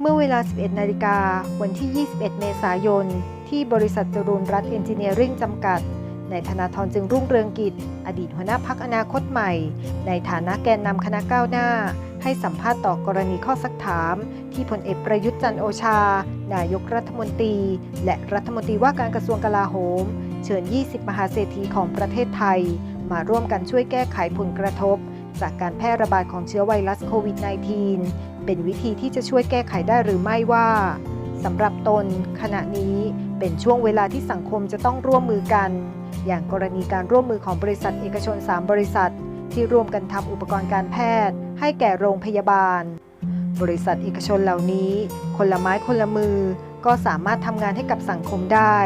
เมื่อเวลา 11 นาฬิกา วันที่ 21 เมษายน ที่บริษัทจรูนรัตน์เอนจิเนียริ่งจำกัด ในธนาธรจึงรุ่งเรืองกิจ อดีตหัวหน้าพักอนาคตใหม่ ในฐานะแกนนำคณะก้าวหน้า ให้สัมภาษณ์ต่อกรณีข้อสักถาม ที่พลเอกประยุทธ์จันโอชา นายกรัฐมนตรี และรัฐมนตรีว่าการกระทรวงกลาโหม เชิญ 20 มหาเศรษฐีของประเทศไทย มาร่วมกันช่วยแก้ไขผลกระทบ จากการแพร่ระบาดของเชื้อไวรัสโควิด -19 เป็นวิธีที่จะช่วยแก้ไขได้หรือไม่ว่าสำหรับตน ขณะนี้เป็นช่วงเวลาที่สังคมจะต้องร่วมมือกัน อย่างกรณีการร่วมมือของบริษัทเอกชน 3 บริษัท ที่ร่วมกันทำอุปกรณ์การแพทย์ ให้แก่โรงพยาบาล บริษัทเอกชนเหล่านี้ คนละไม้คนละมือ ก็สามารถทำงานให้กับสังคมได้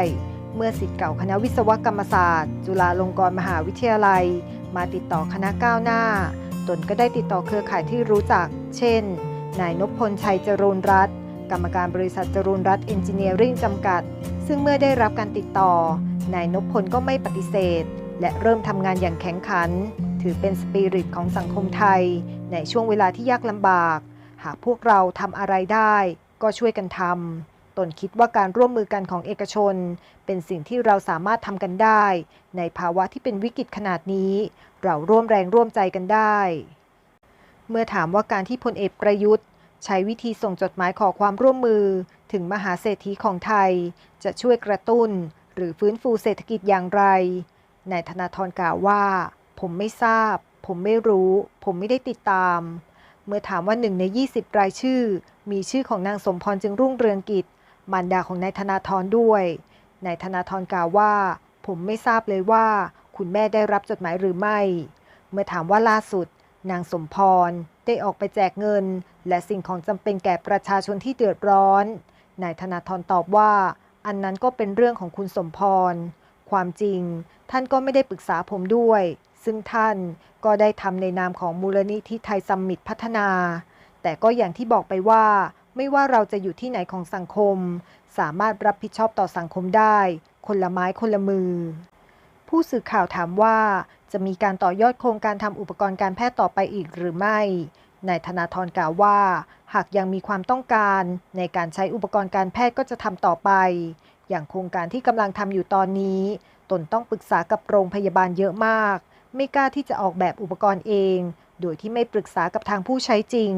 เมื่อสิทธิ์เก่าคณะวิศวกรรมศาสตร์ จุฬาลงกรณ์มหาวิทยาลัย มาติดต่อคณะก้าวหน้า ตนก็ได้ติดต่อเครือข่ายที่รู้จัก เช่น นายนพพลชัยจรูนรัตน์กรรมการบริษัทจรูนรัตน์เอนจิเนียริ่งจำกัด ซึ่งเมื่อได้รับการติดต่อ นายนพพลก็ไม่ปฏิเสธ และเริ่มทำงานอย่างแข็งขัน ถือเป็นสปิริตของสังคมไทย ในช่วงเวลาที่ยากลำบาก หากพวกเราทำอะไรได้ ก็ช่วยกันทำ ตนคิดว่าการร่วมมือกันของเอกชน เป็นสิ่งที่เราสามารถทำกันได้ ในภาวะที่เป็นวิกฤตขนาดนี้ เราร่วมแรงร่วมใจกันได้ เมื่อถามว่าการที่พลเอกประยุทธ์ ใช้วิธีส่งจดหมายขอความร่วมมือ ถึงมหาเศรษฐีของไทย จะช่วยกระตุ้น หรือฟื้นฟูเศรษฐกิจอย่างไรนายธนาธรกล่าวว่า ผมไม่ทราบ ผมไม่รู้ ผมไม่ได้ติดตามเมื่อถามว่าหนึ่งใน 20 รายชื่อ มีชื่อของนางสมพรจึงรุ่งเรืองกิจ มารดาของนายธนาธรด้วย นายธนาธรกล่าวว่า ผมไม่ทราบเลยว่า คุณแม่ได้รับจดหมายหรือไม่ เมื่อถามว่าล่าสุด นางสมพร ได้ออกไปแจกเงิน และสิ่งของจำเป็นแก่ประชาชนที่เดือดร้อน นายธนาธรตอบว่า อันนั้นก็เป็นเรื่องของคุณสมพร ความจริง ท่านก็ไม่ได้ปรึกษาผมด้วย ซึ่งท่านก็ได้ทำในนามของมูลนิธิไทยซัมมิตพัฒนา แต่ก็อย่างที่บอกไปว่า ไม่ว่าเราจะอยู่ที่ไหนของสังคม สามารถรับผิดชอบต่อสังคมได้ คนละไม้คนละมือ ผู้สื่อข่าวถามว่าจะมีการต่อยอดโครงการทำอุปกรณ์การแพทย์ต่อไปอีกหรือไม่นายธนาธรกล่าวว่า หากยังมีความต้องการในการใช้อุปกรณ์การแพทย์ก็จะทำต่อไป อย่างโครงการที่กำลังทำอยู่ตอนนี้ ตนต้องปรึกษากับโรงพยาบาลเยอะมาก ไม่กล้าที่จะออกแบบอุปกรณ์เอง โดยที่ไม่ปรึกษากับทางผู้ใช้จริง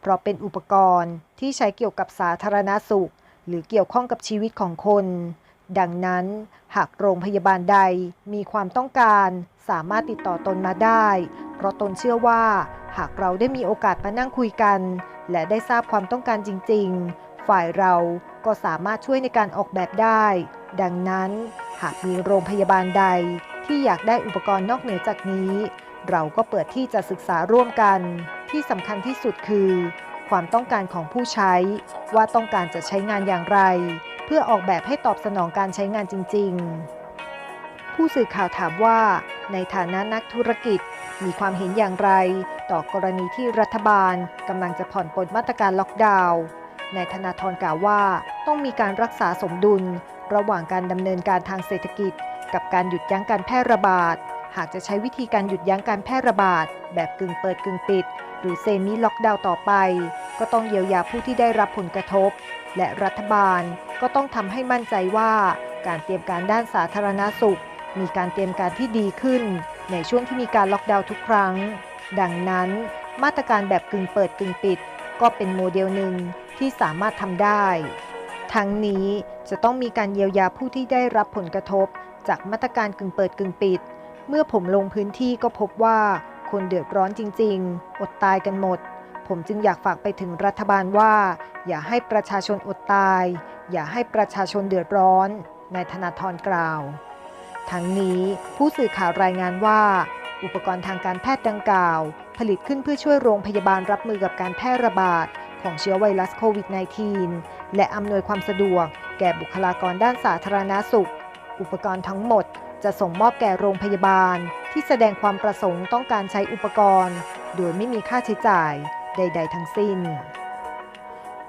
เพราะเป็นอุปกรณ์ที่ใช้เกี่ยวกับสาธารณสุข หรือเกี่ยวข้องกับชีวิตของคน ดังนั้น หากโรงพยาบาลใดมีความต้องการสามารถติดต่อตนมาได้ เพราะตนเชื่อว่า หากเราได้มีโอกาสมานั่งคุยกัน และได้ทราบความต้องการจริง ๆ ฝ่ายเราก็สามารถช่วยในการออกแบบได้ ดังนั้น หากมีโรงพยาบาลใดที่อยากได้อุปกรณ์นอกเหนือจากนี้ เราก็เปิดที่จะศึกษาร่วมกัน ที่สำคัญที่สุดคือ ความต้องการของผู้ใช้ ว่าต้องการจะใช้งานอย่างไร เพื่อออกแบบให้ตอบสนองการใช้งานจริง ๆ ผู้สื่อข่าวถามว่า ในฐานะนักธุรกิจมีความเห็นอย่างไร ต่อกรณีที่รัฐบาลกำลังจะผ่อนปลนมาตรการล็อกดาวน์นายธนาธรกล่าวว่าต้องมีการรักษาสมดุล ระหว่างการดำเนินการทางเศรษฐกิจ กับการหยุดยั้งการแพร่ระบาด หากจะใช้วิธีการหยุดยั้งการแพร่ระบาด แบบกึ่งเปิดกึ่งปิด หรือเซมิล็อกดาวน์ต่อไป ก็ต้องเยียวยาผู้ที่ได้รับผลกระทบ และรัฐบาลก็ต้องทำให้มั่นใจว่า การเตรียมการด้านสาธารณสุข มีการเตรียมการที่ดีขึ้น ในช่วงที่มีการล็อกดาวน์ทุกครั้ง ดังนั้น มาตรการแบบกึ่งเปิดกึ่งปิด ก็เป็นโมเดลหนึ่งที่สามารถทำได้ ทั้งนี้จะต้องมีการเยียวยาผู้ที่ได้รับผลกระทบ จากมาตรการกึ่งเปิดกึ่งปิด เมื่อผมลงพื้นที่ก็พบว่าคนเดือดร้อนจริง ๆ อดตายกันหมด ผมจึงอยากฝากไปถึงรัฐบาลว่า อย่าให้ประชาชนอดตาย อย่าให้ประชาชนเดือดร้อน นายธนาธรกล่าว ทั้งนี้ผู้สื่อข่าวรายงานว่า อุปกรณ์ทางการแพทย์ดังกล่าว ผลิตขึ้นเพื่อช่วยโรงพยาบาลรับมือกับการแพร่ระบาดของเชื้อไวรัสโควิด -19 และอำนวยความสะดวก แก่บุคลากรด้านสาธารณาสุข อุปกรณ์ทั้งหมด จะส่งมอบแก่โรงพยาบาล ที่แสดงความประสงค์ต้องการใช้อุปกรณ์ โดยไม่มีค่าใช้จ่ายใด ๆ ทั้งสิ้น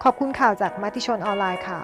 ขอบคุณข่าวจากมัติชนออนไลน์ค่ะ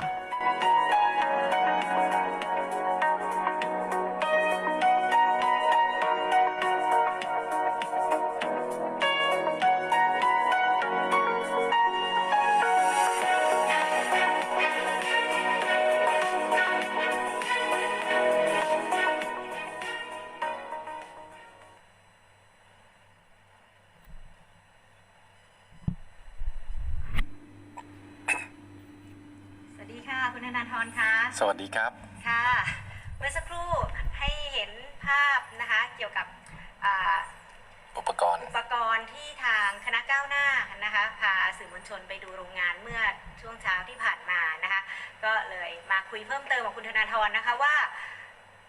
ชนไปดูโรงงานเมื่อช่วงเช้าที่ผ่านมานะคะ ก็เลยมาคุยเพิ่มเติมกับคุณธนาธรนะคะว่า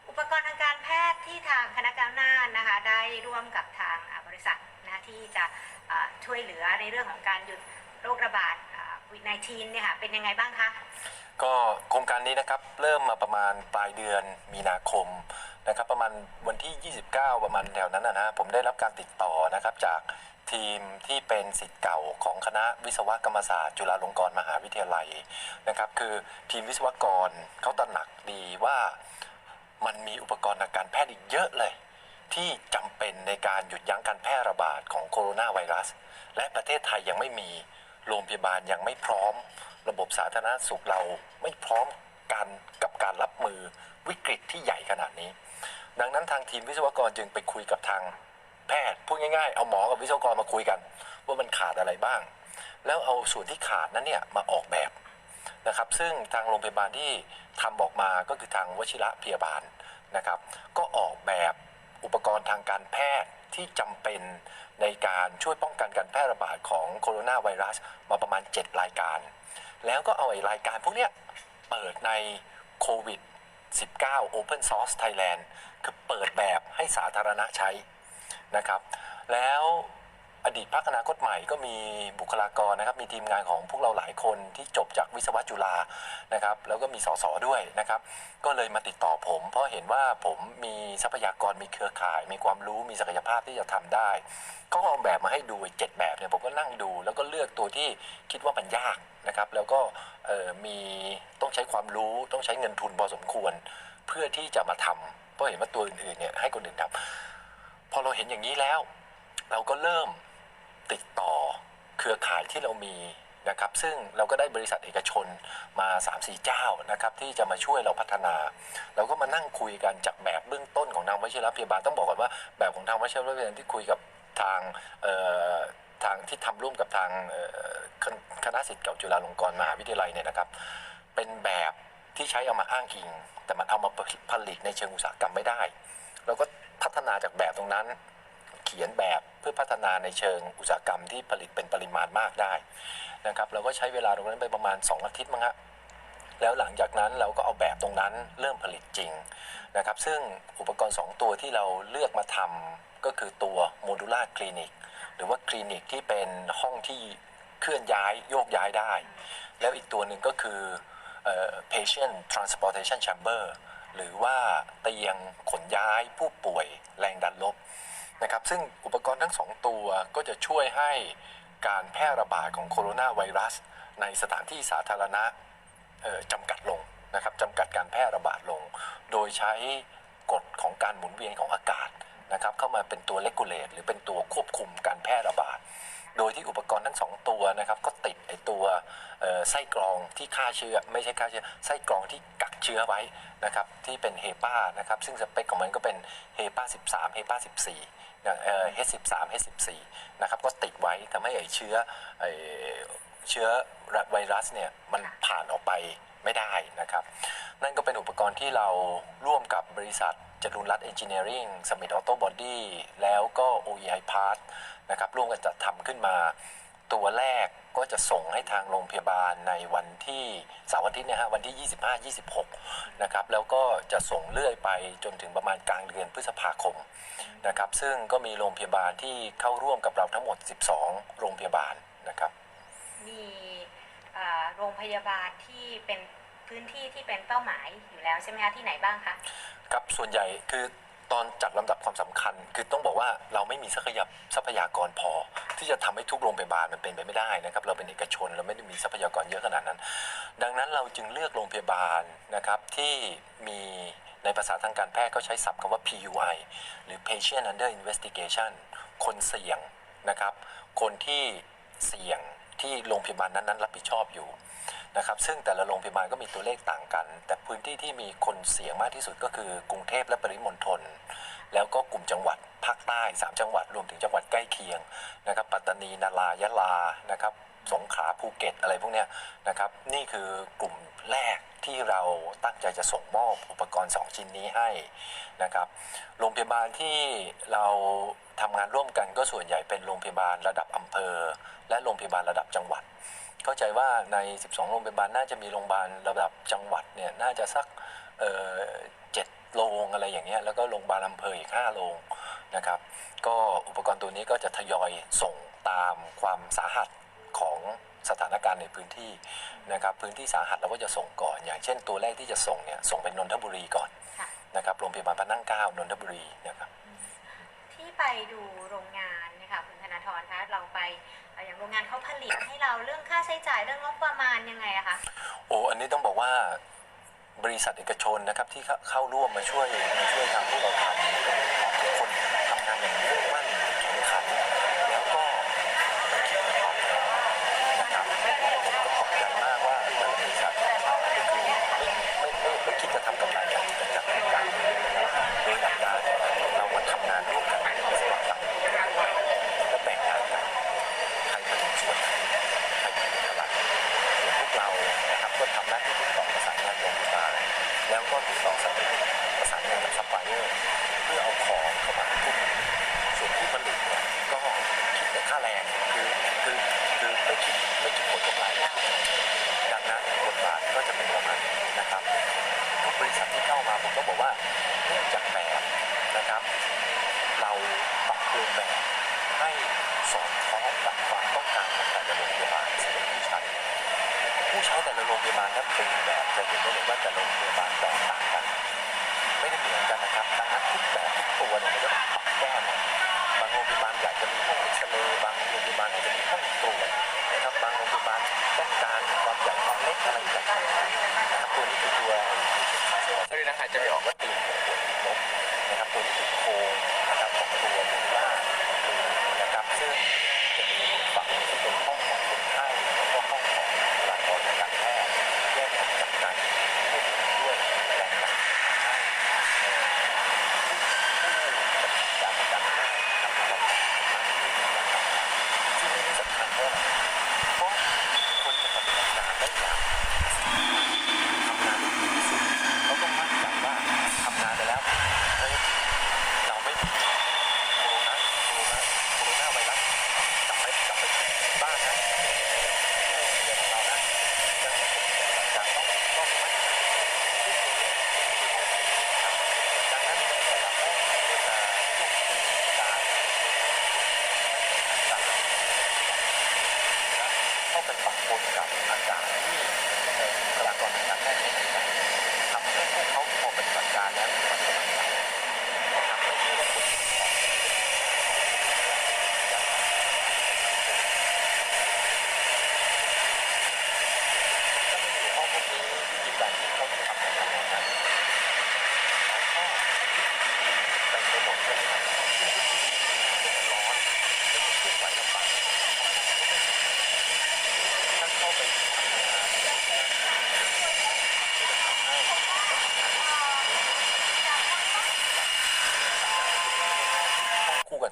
อุปกรณ์ทางการแพทย์ที่ทางคณะก้าวหน้านะคะได้ร่วมกับทางบริษัทนะะที่จะช่วยเหลือในเรื่องของการหยุดโรคระบาดวิด 19 เนี่ยค่ะเป็นยังไงบ้างคะก็โครงการนี้นะครับเริ่มมาประมาณปลายเดือนมีนาคมนะครับประมาณวันที่ 29 ประมาณแถวนั้นนะนะผมได้รับการติดต่อนะครับจาก ทีมที่เป็นสิทธิ์เก่าของคณะวิศวกรรมศาสตร์ จุฬาลงกรณ์มหาวิทยาลัยนะครับ คือทีมวิศวกรเขาตระหนักดีว่ามันมีอุปกรณ์ทางการแพทย์อีกเยอะเลย ที่จำเป็นในการหยุดยั้งการแพร่ระบาดของโคโรนาไวรัส และประเทศไทยยังไม่มีโรงพยาบาลยังไม่พร้อม ระบบสาธารณสุขเราไม่พร้อมกันกับการรับมือวิกฤตที่ใหญ่ขนาดนี้ ดังนั้นทางทีมวิศวกรจึงไปคุยกับทาง แพทย์พูดง่ายๆ เอาหมอกับวิศวกรมาคุยกัน ว่ามันขาดอะไรบ้าง แล้วเอาส่วนที่ขาดนั้นเนี่ยมาออกแบบนะครับ ซึ่งทางโรงพยาบาลที่ทำออกมาก็คือทางวชิระพยาบาลนะครับ ก็ออกแบบอุปกรณ์ทางการแพทย์ที่จำเป็นในการช่วยป้องกันการแพร่ระบาดของโคโรนาไวรัสมาประมาณ 7 รายการ แล้วก็เอาไอ้รายการพวกเนี้ยเปิดในโควิด19 Open Source Thailand คือเปิดแบบให้สาธารณะใช้ นะครับ แล้วอดีตพักอนาคตใหม่ก็มีบุคลากรนะครับ มีทีมงานของพวกเราหลายคนที่จบจากวิศวะจุฬานะครับ แล้วก็มีสสด้วยนะครับ ก็เลยมาติดต่อผม เพราะเห็นว่าผมมีทรัพยากรมีเครือข่าย มีความรู้มีศักยภาพที่จะทำได้ก็เอาแบบมาให้ดูเจ็ดแบบเนี่ยผมก็นั่งดู แล้วก็เลือกตัวที่คิดว่ามันยากนะครับ แล้วก็มีต้องใช้ความรู้ต้องใช้เงินทุนพอสมควร เพื่อที่จะมาทำเพราะเห็นว่าตัวอื่นๆเนี่ยให้คนอื่นทำ พอเราเห็นอย่างนี้แล้ว เราก็เริ่มติดต่อเครือข่ายที่เรามีนะครับ ซึ่งเราก็ได้บริษัทเอกชนมา 3-4 เจ้านะครับ ที่จะมาช่วยเราพัฒนา เราก็มานั่งคุยกันจากแบบเบื้องต้นของทางวชิรพยาบาลต้องบอกก่อนว่าแบบของทางวชิรพยาบาลที่คุยกับทางทางที่ทำร่วมกับทางคณะศิษย์เก่าจุฬาลงกรณ์มหาวิทยาลัยเนี่ยนะครับ เป็นแบบที่ใช้เอามาอ้างอิง แต่มันเอามาผลิตในเชิงอุตสาหกรรมไม่ได้ เราก็ พัฒนาจากแบบตรงนั้น เขียนแบบเพื่อพัฒนาในเชิงอุตสาหกรรมที่ผลิตเป็นปริมาณมากได้นะครับเราก็ใช้เวลาตรงนั้นไปประมาณ 2 อาทิตย์มั้งฮะแล้วหลังจากนั้นเราก็เอาแบบตรงนั้นเริ่มผลิตจริงนะครับซึ่งอุปกรณ์ 2 ตัวที่เราเลือกมาทำก็คือตัวโมดูล่าคลินิกหรือว่าคลินิกที่เป็นห้องที่เคลื่อนย้ายโยกย้ายได้ แล้วอีกตัวหนึ่งก็คือเอ่อ patient transportation chamber หรือว่าเตียงขนย้ายผู้ป่วยแรงดันลบนะครับซึ่งอุปกรณ์ทั้งสองตัวก็จะช่วยให้การแพร่ระบาดของโคโรนาไวรัส ในสถานที่สาธารณะจำกัดลงนะครับจำกัดการแพร่ระบาดลง โดยใช้กฎของการหมุนเวียนของอากาศนะครับเข้ามาเป็นตัวเลกูเลตหรือเป็นตัวควบคุมการแพร่ระบาด โดยที่อุปกรณ์ทั้งสองตัวนะครับก็ติดไอตัวไส้กรองที่ฆ่าเชื้อไม่ใช่ฆ่าเชื้อไส้กรองที่ก เชื้อไว้นะครับที่เป็นเฮปานะครับซึ่งสเปคของมันก็เป็นเฮปา13เฮปา14นะเอ่อ H13 H14 นะครับก็ติดไว้ทำให้ไอเชื้อไอเชื้อไวรัสเนี่ยมันผ่านออกไปไม่ได้นะครับ นั่นก็เป็นอุปกรณ์ที่เราร่วมกับบริษัทจรุนรัตน์เอนจิเนียริงสมิธออโตบอดี้แล้วก็ OEI Part นะครับร่วมกันจัดทำขึ้นมา ตัวแรกก็จะส่งให้ทางโรงพยาบาลในวันที่เสาร์อาทิตย์เนะฮะวันที่ 25-26 นะครับแล้วก็จะส่งเลื่อยไปจนถึงประมาณกลางเดือนพฤษภาคมนะครับซึ่งก็มีโรงพยาบาลที่เข้าร่วมกับเราทั้งหมด 12 โรงพยาบาลนะครับ มีอ่าโรงพยาบาลที่เป็นพื้นที่ที่เป็นเป้าหมายอยู่แล้วใช่ไหมคะที่ไหนบ้างคะครับส่วนใหญ่คือ ตอนจัดลำดับความสำคัญ คือต้องบอกว่าเราไม่มีทรัพยากรพอ ที่จะทำให้ทุกโรงพยาบาลมันเป็นไปไม่ได้นะครับ เราเป็นเอกชนเราไม่ได้มีทรัพยากรเยอะขนาดนั้น ดังนั้นเราจึงเลือกโรงพยาบาลนะครับที่มีในภาษาทางการแพทย์ก็ใช้ศัพท์คำว่า PUI หรือ Patient Under Investigation คนเสี่ยงนะครับ คนที่เสี่ยงที่โรงพยาบาลนั้นๆ รับผิดชอบอยู่ นะครับซึ่งแต่ละโรงพยาบาลก็มีตัวเลขต่างกัน แต่พื้นที่ที่มีคนเสี่ยงมากที่สุดก็คือกรุงเทพและปริมณฑลแล้วก็กลุ่มจังหวัดภาคใต้ 3 จังหวัดรวมถึงจังหวัดใกล้เคียงนะครับปัตตานีนารายะลานะครับสงขลาภูเก็ตอะไรพวกเนี้ยนะครับนี่คือกลุ่มแรกที่เราตั้งใจจะส่งมอบอุปกรณ์ 2 ชิ้นนี้ให้นะครับโรงพยาบาลที่เราทำงานร่วมกันก็ส่วนใหญ่เป็นโรงพยาบาลระดับอำเภอ และโรงพยาบาลระดับจังหวัด เข้าใจว่าใน 12 โรงพยาบาลน่าจะมีโรงพยาบาลระดับจังหวัดเนี่ยน่าจะสักเอ่อเจ็ดโรงอะไรอย่างเงี้ยแล้วก็โรงพยาบาลอำเภออีก5โรงนะครับ ก็อุปกรณ์ตัวนี้ก็จะทยอยส่งตามความสาหัสของสถานการณ์ในพื้นที่นะครับพื้นที่สาหัสเราก็จะส่งก่อน อย่างเช่นตัวแรกที่จะส่งเนี่ยส่งเป็นนนทบุรีก่อนนะครับโรงพยาบาลพระนั่งเก้านนทบุรีนะครับที่ไปดูโรงงานนะคะคุณธนาธรคะเราไป อย่างโรงงานเขาผลิตให้เราเรื่องค่าใช้จ่ายเรื่องงบประมาณยังไงอะคะโอ้อันนี้ต้องบอกว่าบริษัทเอกชนนะครับที่เข้าร่วมมาช่วยมาช่วยทางผู้ประกอบกคนทำงคน อยากจะมีห้องเอ็กซเรย์บางโรงพยาบาลอาจจะมีห้องตรวจนะครับบางโรงพยาบาลต้องการความใหญ่ความเล็กอะไรอย่างเงี้นะครับตัวนี้คือตัวสรีระหายใจไม่ออก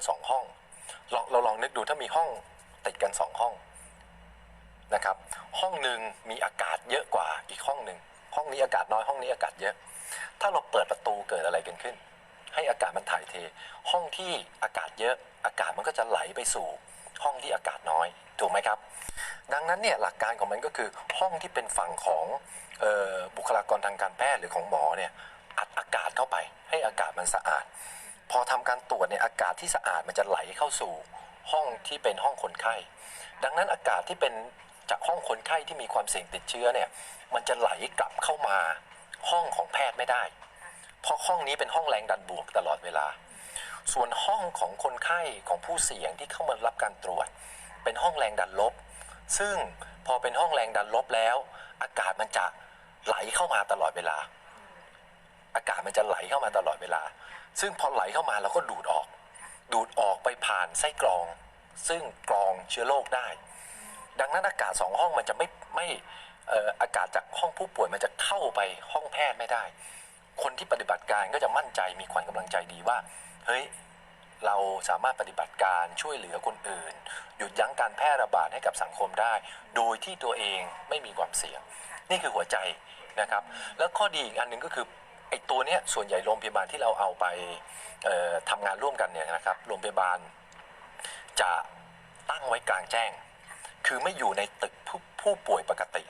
สองห้องเราเราลองนึกดูถ้ามีห้องติดกัน 2 ห้องนะครับห้องหนึ่งมีอากาศเยอะกว่าอีกห้องหนึ่งห้องนี้อากาศน้อยห้องนี้อากาศเยอะ ถ้าเราเปิดประตูเกิดอะไรกันขึ้น ให้อากาศมันถ่ายเท ห้องที่อากาศเยอะอากาศมันก็จะไหลไปสู่ห้องที่อากาศน้อยถูกไหมครับ ดังนั้นเนี่ยหลักการของมันก็คือห้องที่เป็นฝั่งของออบุคลากรทางการแพทย์หรือของหมอเนี่ยอัดอากาศเข้าไป ให้อากาศมันสะอาด พอทำการตรวจเนี่ยอากาศที่สะอาดมันจะไหลเข้าสู่ห้องที่เป็นห้องคนไข้ ดังนั้นอากาศที่เป็นจากห้องคนไข้ที่มีความเสี่ยงติดเชื้อเนี่ยมันจะไหลกลับเข้ามาห้องของแพทย์ไม่ได้ เพราะห้องนี้เป็นห้องแรงดันบวกตลอดเวลา ส่วนห้องของคนไข้ของผู้เสี่ยงที่เข้ามารับการตรวจ เป็นห้องแรงดันลบ ซึ่งพอเป็นห้องแรงดันลบแล้ว อากาศมันจะไหลเข้ามาตลอดเวลา อากาศมันจะไหลเข้ามาตลอดเวลา ซึ่งพอไหลเข้ามาเราก็ดูดออก ดูดออกไปผ่านไส้กรอง ซึ่งกรองเชื้อโรคได้ ดังนั้นอากาศสองห้องมันจะไม่ไม่อากาศจากห้องผู้ป่วยมันจะเข้าไปห้องแพทย์ไม่ได้ คนที่ปฏิบัติการก็จะมั่นใจมีขวัญกำลังใจดีว่า เฮ้ยเราสามารถปฏิบัติการช่วยเหลือคนอื่น หยุดยั้งการแพร่ระบาดให้กับสังคมได้ โดยที่ตัวเองไม่มีความเสี่ยง นี่คือหัวใจนะครับ แล้วข้อดีอีกอันหนึ่งก็คือ อ้ตัวเนี้ยส่วนใหญ่โรงพยาบาลที่เราเอาไปเอ่อทำงานร่วมกันเนี่ยนะครับโรงพยาบาลจะตั้งไว้กลางแจ้ง คือไม่อยู่ในตึกผู้ผู้ป่วยปกติ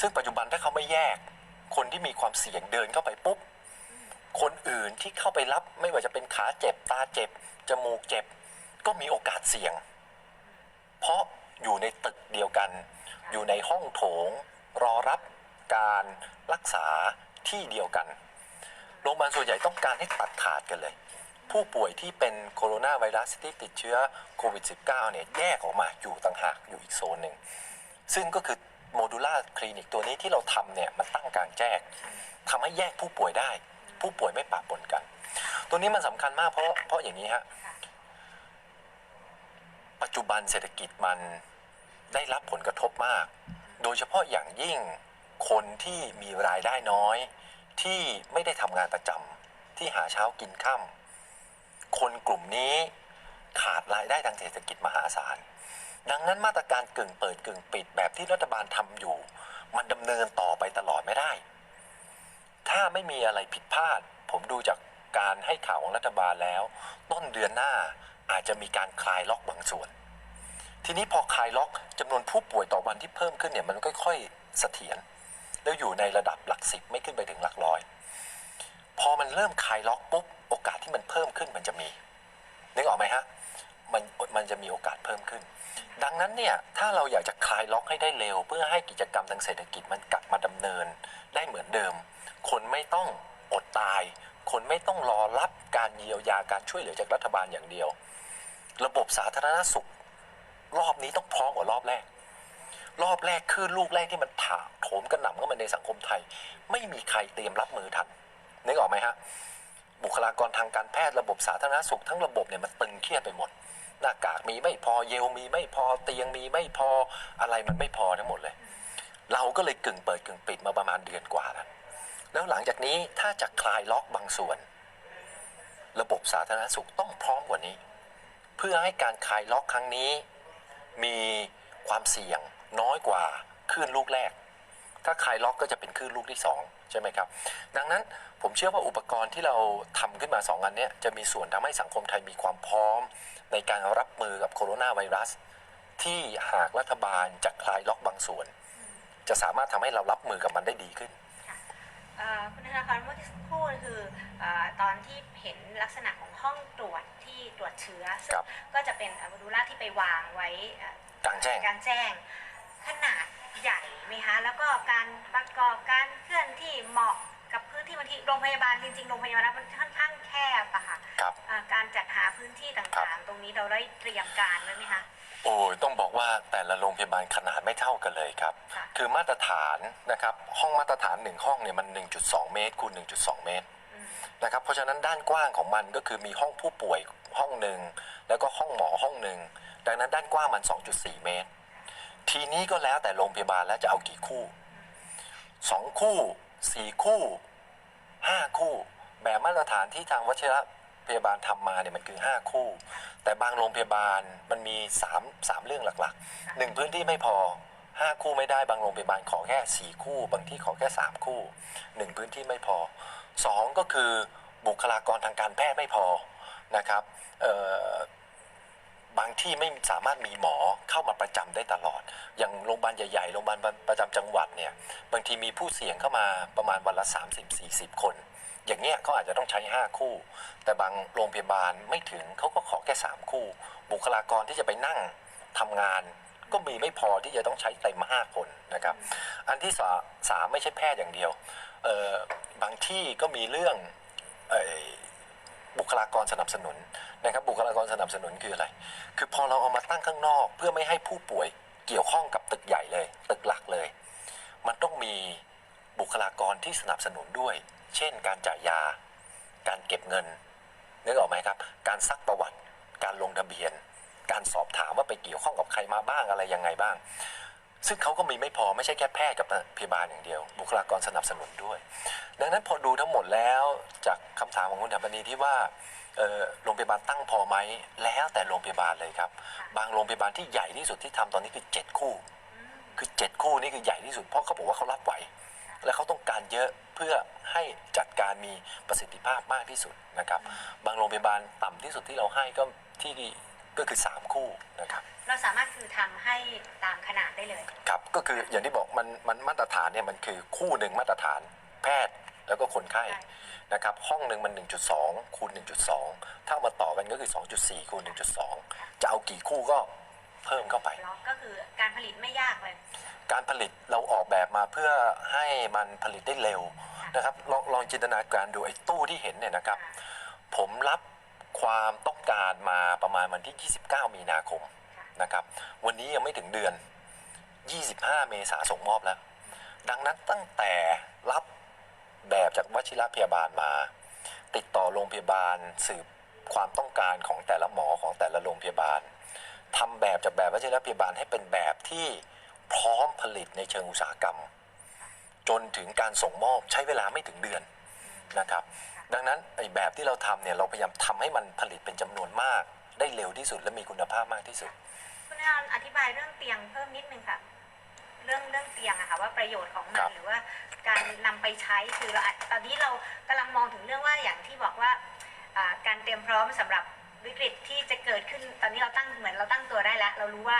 ซึ่งปัจจุบันถ้าเขาไม่แยก คนที่มีความเสี่ยงเดินเข้าไปปุ๊บ คนอื่นที่เข้าไปรับไม่ว่าจะเป็นขาเจ็บตาเจ็บ จมูกเจ็บ ก็มีโอกาสเสี่ยง เพราะอยู่ในตึกเดียวกัน อยู่ในห้องโถง รอรับการรักษาที่เดียวกัน โรงพยาบาลส่วนใหญ่ต้องการให้ตัดขาดกันเลย ผู้ป่วยที่เป็นโคโรนาไวรัสที่ติดเชื้อโควิด -19 เนี่ยแยกออกมาอยู่ต่างหากอยู่อีกโซนหนึ่ง ซึ่งก็คือโมดูล่าคลินิกตัวนี้ที่เราทำเนี่ยมันตั้งกลางแจ้งทำให้แยกผู้ป่วยได้ ผู้ป่วยไม่ปะปนกัน ตัวนี้มันสำคัญมากเพราะเพราะอย่างนี้ฮะปัจจุบันเศรษฐกิจมันได้รับผลกระทบมาก โดยเฉพาะอย่างยิ่งคนที่มีรายได้น้อย ที่ไม่ได้ทำงานประจำที่หาเช้ากินค่ำคนกลุ่มนี้ขาดรายได้ทางเศรษฐกิจมหาศาล ดังนั้นมาตรการกึ่งเปิดกึ่งปิดแบบที่รัฐบาลทำอยู่ มันดำเนินต่อไปตลอดไม่ได้ ถ้าไม่มีอะไรผิดพลาด ผมดูจากการให้ข่าวของรัฐบาลแล้ว ต้นเดือนหน้าอาจจะมีการคลายล็อกบางส่วน ทีนี้พอคลายล็อกจำนวนผู้ป่วยต่อวันที่เพิ่มขึ้นเนี่ยมันค่อยๆเสถียร แล้วอยู่ในระดับหลักสิบไม่ขึ้นไปถึงหลักร้อย พอมันเริ่มคลายล็อกปุ๊บโอกาสที่มันเพิ่มขึ้นมันจะมีนึกออกไหมฮะมันมันจะมีโอกาสเพิ่มขึ้น ดังนั้นเนี่ยถ้าเราอยากจะคลายล็อกให้ได้เร็ว เพื่อให้กิจกรรมทางเศรษฐกิจมันกลับมาดำเนินได้เหมือนเดิม คนไม่ต้องอดตาย คนไม่ต้องรอรับการเยียวยาการช่วยเหลือจากรัฐบาลอย่างเดียว ระบบสาธารณสุข รอบนี้ต้องพร้อมกว่ารอบแรก รอบแรกคือลูกแรกที่มันถาโถมกระหน่ำเข้ามาในสังคมไทย ไม่มีใครเตรียมรับมือทันนึกออกไหมฮะบุคลากรทางการแพทย์ระบบสาธารณสุขทั้งระบบเนี่ยมันตึงเครียดไปหมด หน้ากากมีไม่พอเยลมีไม่พอเตียงมีไม่พออะไรมันไม่พอทั้งหมดเลย เราก็เลยกึ่งเปิดกึ่งปิดมาประมาณเดือนกว่าแล้วแล้วหลังจากนี้ถ้าจะคลายล็อกบางส่วน ระบบสาธารณสุขต้องพร้อมกว่านี้ เพื่อให้การคลายล็อกครั้งนี้ มีความเสี่ยง น้อยกว่าคลื่นลูกแรก ถ้าคลายล็อกก็จะเป็นคลื่นลูกที่ 2 ใช่ไหมครับ ดังนั้นผมเชื่อว่าอุปกรณ์ที่เราทำขึ้นมา 2 อันเนี้ยจะมีส่วนทำให้สังคมไทยมีความพร้อม ในการรับมือกับโคโรนาไวรัส ที่หากรัฐบาลจะคลายล็อกบางส่วน จะสามารถทำให้เรารับมือกับมันได้ดีขึ้นเอ่อคุณธนาคารเมื่อสักครู่คือเออตอนที่เห็นลักษณะของห้องตรวจที่ตรวจเชื้อซึ่งครับก็จะเป็นโมดูล่าที่ไปวางไว้เอ่อกลางแจ้งกลางแจ้ง ขนาดใหญ่ไหมคะแล้วก็การประกอบการเคลื่อนที่เหมาะกับพื้นที่บางทีโรงพยาบาลจริงๆโรงพยาบาลมันค่อนข้างแคบอะค่ะครับเอ่อการจัดหาพื้นที่ครัต่างบๆตรงนี้เราได้เตรียมการไว้ไหมคะ โอ้ยต้องบอกว่าแต่ละโรงพยาบาลขนาดไม่เท่ากันเลยครับ ค่ะ คือมาตรฐานนะครับ ห้องมาตรฐาน 1 ห้องเนี่ยมัน 1.2 เมตรคูณ1.2 เมตรอืมนะครับ เพราะฉะนั้นด้านกว้างของมันก็คือมีห้องผู้ป่วยห้องหนึ่งแล้วก็ห้องหมอห้องหนึ่งดังนั้นด้านกว้างมัน 2.4 เมตร ทีนี้ก็แล้วแต่โรงพยาบาลแล้วจะเอากี่คู่2คู่4คู่5คู่ แบบมาตรฐานที่ทางวชิรพยาบาลทำมาเนี่ยมันคือ 5 คู่ แต่บางโรงพยาบาลมันมี3 3เรื่องหลักๆ 1 พื้นที่ไม่พอ 5 คู่ไม่ได้บางโรงพยาบาลขอแค่ 4 คู่ บางที่ขอแค่ 3 คู่ 1 พื้นที่ไม่พอ 2 ก็คือบุคลากรทางการแพทย์ไม่พอนะครับเอ่อ บางที่ไม่สามารถมีหมอเข้ามาประจำได้ตลอด อย่างโรงพยาบาลใหญ่ๆ โรงพยาบาลประจำจังหวัดเนี่ย บางทีมีผู้เสี่ยงเข้ามาประมาณวันละ 30-40 คน อย่างเงี้ยเขาอาจจะต้องใช้ 5 คู่ แต่บางโรงพยาบาลไม่ถึงเขาก็ขอแค่ 3 คู่ บุคลากรที่จะไปนั่งทำงานก็มีไม่พอที่จะต้องใช้เต็ม5คนนะครับ อันที่สาสามไม่ใช่แพทย์อย่างเดียว บางที่ก็มีเรื่องออบุคลากรสนับสนุน นะครับบุคลากรสนับสนุนคืออะไร คือพอเราเอามาตั้งข้างนอก เพื่อไม่ให้ผู้ป่วยเกี่ยวข้องกับตึกใหญ่เลย ตึกหลักเลย มันต้องมีบุคลากรที่สนับสนุนด้วย เช่น การจ่ายยา การเก็บเงินนึกออกไหมครับ การซักประวัติ การลงทะเบียน การสอบถามว่าไปเกี่ยวข้องกับใครมาบ้างอะไรยังไงบ้าง ซึ่งเขาก็มีไม่พอไม่ใช่แค่แพทย์กับพยาบาลอย่างเดียว บุคลากรสนับสนุนด้วย ดังนั้นพอดูทั้งหมดแล้วจากคำถามของคุณธรรมนีที่ว่า เอ่อโรงพยาบาลตั้งพอไหมแล้วแต่โรงพยาบาลเลยครับ บางโรงพยาบาลที่ใหญ่ที่สุดที่ทำตอนนี้คือ 7 คู่ คือ 7 คู่นี่คือใหญ่ที่สุดเพราะเขาบอกว่าเขารับไหวและเขาต้องการเยอะเพื่อให้จัดการมีประสิทธิภาพมากที่สุดนะครับ บางโรงพยาบาลต่ำที่สุดที่เราให้ก็ที่ก็คือ 3 คู่นะครับ เราสามารถคือทำให้ตามขนาดได้เลย ครับก็คืออย่างที่บอกมันมันมาตรฐานเนี่ยมันคือคู่หนึ่งมาตรฐานแพทย์แล้วก็คนไข้ ใช่ นะครับห้องหนึ่งมัน 1.2คูณ1.2 ถ้ามาต่อกันก็คือ 2.4คูณ1.2 จะเอากี่คู่ก็เพิ่มเข้าไปล็อกก็คือการผลิตไม่ยากเลย การผลิตเราออกแบบมาเพื่อให้มันผลิตได้เร็วนะครับลองลองจินตนาการดูไอ้ตู้ที่เห็นเนี่ยนะครับ ผมรับความต้องการมาประมาณวันที่ 29 มีนาคมนะครับ วันนี้ยังไม่ถึงเดือน 25 เมษาส่งมอบแล้ว ดังนั้นตั้งแต่รับ แบบจากวชิรพยาบาลมา ติดต่อโรงพยาบาลสืบความต้องการของแต่ละหมอของแต่ละโรงพยาบาลทำแบบจากแบบวชิรพยาบาลให้เป็นแบบที่พร้อมผลิตในเชิงอุตสาหกรรม จนถึงการส่งมอบใช้เวลาไม่ถึงเดือนนะครับ ดังนั้นไอ้แบบที่เราทำเนี่ยเราพยายามทำให้มันผลิตเป็นจำนวนมาก ได้เร็วที่สุดและมีคุณภาพมากที่สุด คุณอาอธิบายเรื่องเตียงเพิ่มนิดนึงค่ะ เรื่องเรื่องเตียงอะค่ะว่าประโยชน์ของมัคนรับ หรือว่าการนำไปใช้คือเราอาจตอนนี้เรากำลังมองถึงเรื่องว่าอย่างที่บอกว่าอ่าการเตรียมพร้อมสำหรับวิกฤตที่จะเกิดขึ้นตอนนี้เราตั้งเหมือนเราตั้งตัวได้แล้ว เรารู้ว่า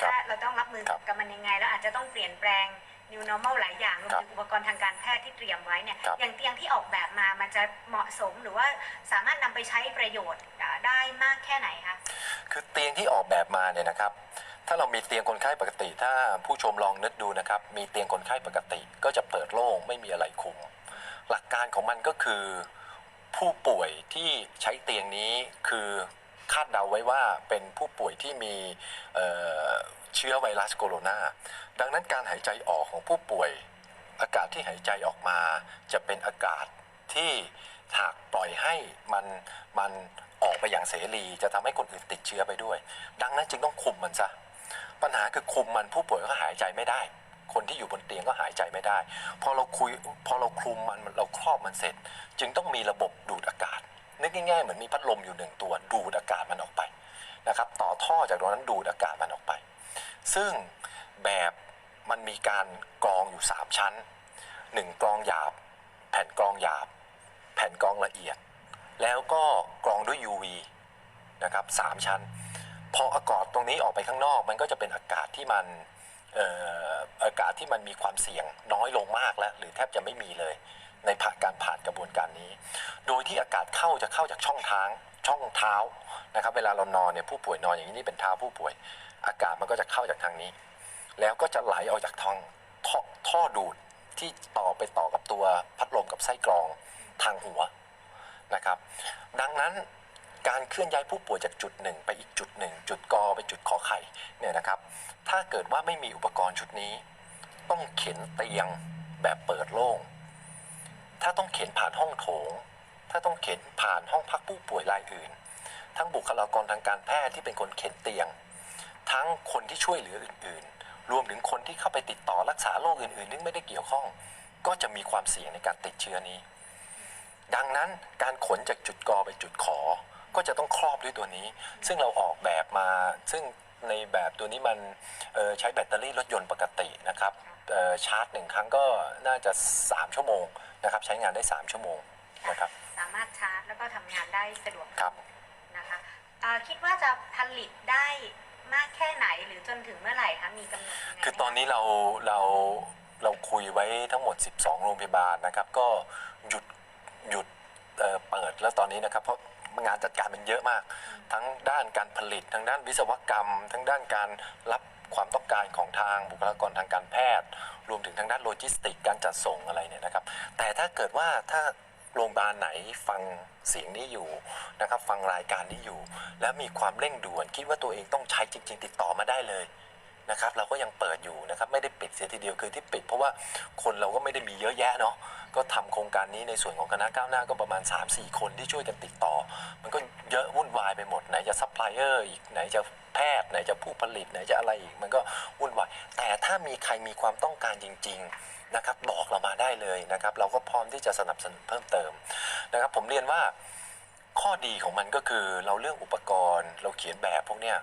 ครับถ้าเราต้องรับมือครับกับมันยังไง แล้วอาจจะต้องเปลี่ยนแปลง new normal หลายอย่างรวมครับถึงอุปกรณ์ทางการแพทย์ที่เตรียมไว้เนี่ยครับ อย่างเตียงที่ออกแบบมามันจะเหมาะสมหรือว่าสามารถนำไปใช้ประโยชน์อ่าได้มากแค่ไหนคะ คือเตียงที่ออกแบบมาเนี่ยนะครับ ถ้าเรามีเตียงคนไข้ปกติ ถ้าผู้ชมลองนึกดูนะครับ มีเตียงคนไข้ปกติก็จะเปิดโล่งไม่มีอะไรคุม หลักการของมันก็คือ ผู้ป่วยที่ใช้เตียงนี้คือคาดเดาไว้ว่าเป็นผู้ป่วยที่มีเเชื้อไวรัสโคโรนาดังนั้นการหายใจออกของผู้ป่วย อากาศที่หายใจออกมา จะเป็นอากาศที่หากปล่อยให้มันมันออกไปอย่างเสรี จะทำให้คนอื่นติดเชื้อไปด้วย ดังนั้นจึงต้องคุมมันซะ ปัญหาคือคุมมันผู้ป่วยก็หายใจไม่ได้ คนที่อยู่บนเตียงก็หายใจไม่ได้ พอเราคุยพอเราคลุมมันเราครอบมันเสร็จ จึงต้องมีระบบดูดอากาศ นึกง่ายๆเหมือนมีพัดลมอยู่หนึ่งตัวดูดอากาศมันออกไปนะครับ ต่อท่อจากตรงนั้นดูดอากาศมันออกไป ซึ่งแบบมันมีการกรองอยู่ 3 ชั้น 1 กรองหยาบ แผ่นกรองหยาบ แผ่นกรองละเอียด แล้วก็กรองด้วย UV นะครับสามชั้น พออากาศตรงนี้ออกไปข้างนอก มันก็จะเป็นอากาศที่มันเอ่ออากาศที่มันมีความเสี่ยงน้อยลงมากแล้วหรือแทบจะไม่มีเลยในผ่านการผ่านกระบวนการนี้ โดยที่อากาศเข้าจะเข้าจากช่องทางช่องเท้านะครับ เวลาเรานอนเนี่ยผู้ป่วยนอนอย่างนี้นี่เป็นเท้าผู้ป่วย อากาศมันก็จะเข้าจากทางนี้ แล้วก็จะไหลออกจากทางท่อท่อดูดที่ต่อไปต่อกับตัวพัดลมกับไส้กรองทางหัวนะครับ ดังนั้น การเคลื่อนย้ายผู้ป่วยจากจุดหนึ่งไปอีกจุดหนึ่งจุดกอไปจุดขอไข่เนี่ยนะครับ ถ้าเกิดว่าไม่มีอุปกรณ์ชุดนี้ ต้องเข็นเตียงแบบเปิดโล่ง ถ้าต้องเข็นผ่านห้องโถง ถ้าต้องเข็นผ่านห้องพักผู้ป่วยรายอื่น ทั้งบุคลากรทางการแพทย์ที่เป็นคนเข็นเตียง ทั้งคนที่ช่วยเหลืออื่น ๆ รวมถึงคนที่เข้าไปติดต่อรักษาโรคอื่นๆซึ่งไม่ได้เกี่ยวข้อง ก็จะมีความเสี่ยงในการติดเชื้อนี้ ดังนั้นการขนจากจุดกอไปจุดขอ ก็จะต้องครอบด้วยตัวนี้ ซึ่งเราออกแบบมา ซึ่งในแบบตัวนี้มันเอ่อใช้แบตเตอรี่รถยนต์ปกตินะครับเอ่อชาร์จหนึ่งครั้งก็น่าจะ 3 ชั่วโมงนะครับใช้งานได้ 3 ชั่วโมงนะครับสามารถชาร์จแล้วก็ทำงานได้สะดวกครับนะคะอ่าคิดว่าจะผลิตได้มากแค่ไหนหรือจนถึงเมื่อไหร่คะมีกำหนดยังไงไหมคือตอนนี้เราเราเราคุยไว้ทั้งหมด 12 โรงพยาบาลนะครับ ก็หยุดหยุดเอ่อเปิดแล้วตอนนี้นะครับเพราะ งานจัดการมันเยอะมาก ทั้งด้านการผลิต ทั้งด้านวิศวกรรม ทั้งด้านการรับความต้องการของทางบุคลากรทางการแพทย์ รวมถึงทางด้านโลจิสติกการจัดส่งอะไรเนี่ยนะครับ แต่ถ้าเกิดว่าถ้าโรงพยาบาลไหนฟังเสียงนี้อยู่นะครับ ฟังรายการนี้อยู่ แล้วมีความเร่งด่วนคิดว่าตัวเองต้องใช้จริง ๆ ติดต่อมาได้เลย นะครับเราก็ยังเปิดอยู่นะครับไม่ได้ปิดเสียทีเดียวคือที่ปิด เพราะว่าคนเราก็ไม่ได้มีเยอะแยะเนาะก็ทำโครงการนี้ในส่วนของคณะก้าวหน้าก็ประมาณ 3-4 คนที่ช่วยกันติดต่อ มันก็เยอะวุ่นวายไปหมดไหนจะซัพพลายเออร์อีกไหนจะแพทย์ไหนจะผู้ผลิตไหนจะอะไรอีกมันก็วุ่นวายแต่ถ้ามีใครมีความต้องการจริง ๆนะครับ บอกเรามาได้เลยนะครับ เราก็พร้อมที่จะสนับสนุนเพิ่มเติมนะครับ ผมเรียนว่าข้อดีของมันก็คือเราเรื่องอุปกรณ์ เราเขียนแบบพวกเนี้ย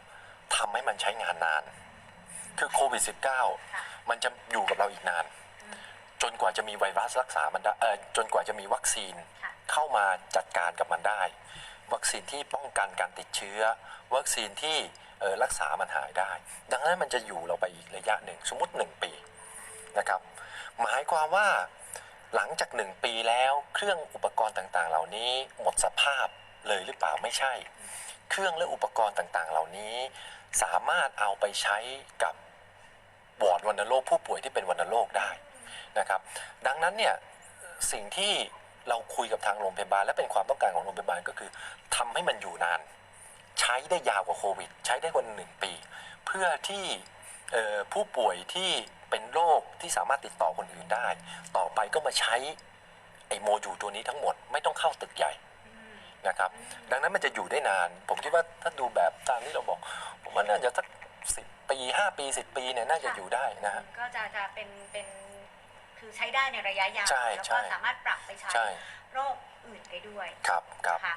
ทำให้มันใช้งานนาน คือโควิด -19 มันจะอยู่กับเราอีกนาน จนกว่าจะมีไวรัสรักษามันได้เออจนกว่าจะมีวัคซีนค่ะเข้ามาจัดการกับมันได้ วัคซีนที่ป้องกันการติดเชื้อ วัคซีนที่เอ่อรักษามันหายได้ ดังนั้นมันจะอยู่เราไปอีกระยะหนึ่งสมมติ 1 ปีนะครับ หมายความว่าหลังจาก 1 ปีแล้วเครื่องอุปกรณ์ต่างๆ เหล่านี้หมดสภาพเลยหรือเปล่าไม่ใช่ เครื่องและอุปกรณ์ต่างๆ เหล่านี้สามารถเอาไปใช้กับ วอร์ดวัณโรคผู้ป่วยที่เป็นวัณโรคได้นะครับ ดังนั้นเนี่ยสิ่งที่เราคุยกับทางโรงพยาบาลและเป็นความต้องการของโรงพยาบาลก็คือทำให้มันอยู่นาน ใช้ได้ยาวกว่าโควิด ใช้ได้กว่าหนึ่งปี เพื่อที่ผู้ป่วยที่เป็นโรคที่สามารถติดต่อคนอื่นได้ ต่อไปก็มาใช้ไอโมดูลตัวนี้ทั้งหมดไม่ต้องเข้าตึกใหญ่นะครับ ดังนั้นมันจะอยู่ได้นาน ผมคิดว่าถ้าดูแบบตามที่เราบอก ผมว่าน่าจะสัก สิบปีห้าปีสิบปีเนี่ยน่าจะอยู่ได้นะฮะ ก็จะจะเป็นเป็นคือใช้ได้ในระยะยาว ใช่แล้วใช่ ก็สามารถปรับไปใช้ใช่โรคอื่นได้ด้วยครับครับ นะคะ